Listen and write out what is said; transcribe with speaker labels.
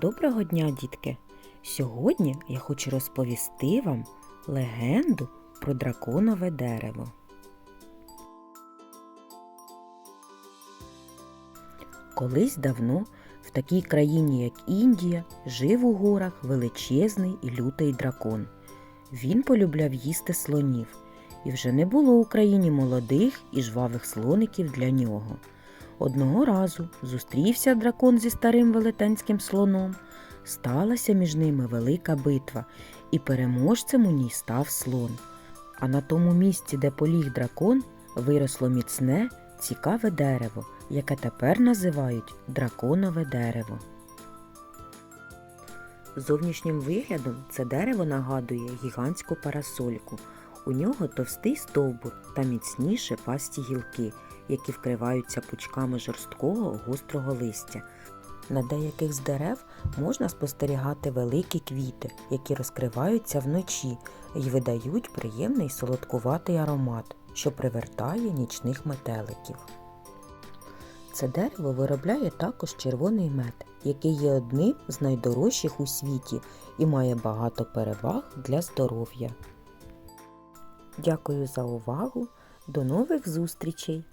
Speaker 1: Доброго дня, дітки! Сьогодні я хочу розповісти вам легенду про драконове дерево. Колись давно в такій країні, як Індія, жив у горах величезний і лютий дракон. Він полюбляв їсти слонів, і вже не було в Україні молодих і жвавих слоників для нього. Одного разу зустрівся дракон зі старим велетенським слоном. Сталася між ними велика битва, і переможцем у ній став слон. А на тому місці, де поліг дракон, виросло міцне, цікаве дерево, яке тепер називають драконове дерево. Зовнішнім виглядом це дерево нагадує гігантську парасольку. У нього товстий стовбур та міцні шипасті гілки, які вкриваються пучками жорсткого гострого листя. На деяких з дерев можна спостерігати великі квіти, які розкриваються вночі і видають приємний солодкуватий аромат, що привертає нічних метеликів. Це дерево виробляє також червоний мед, який є одним з найдорожчих у світі і має багато переваг для здоров'я. Дякую за увагу. До нових зустрічей!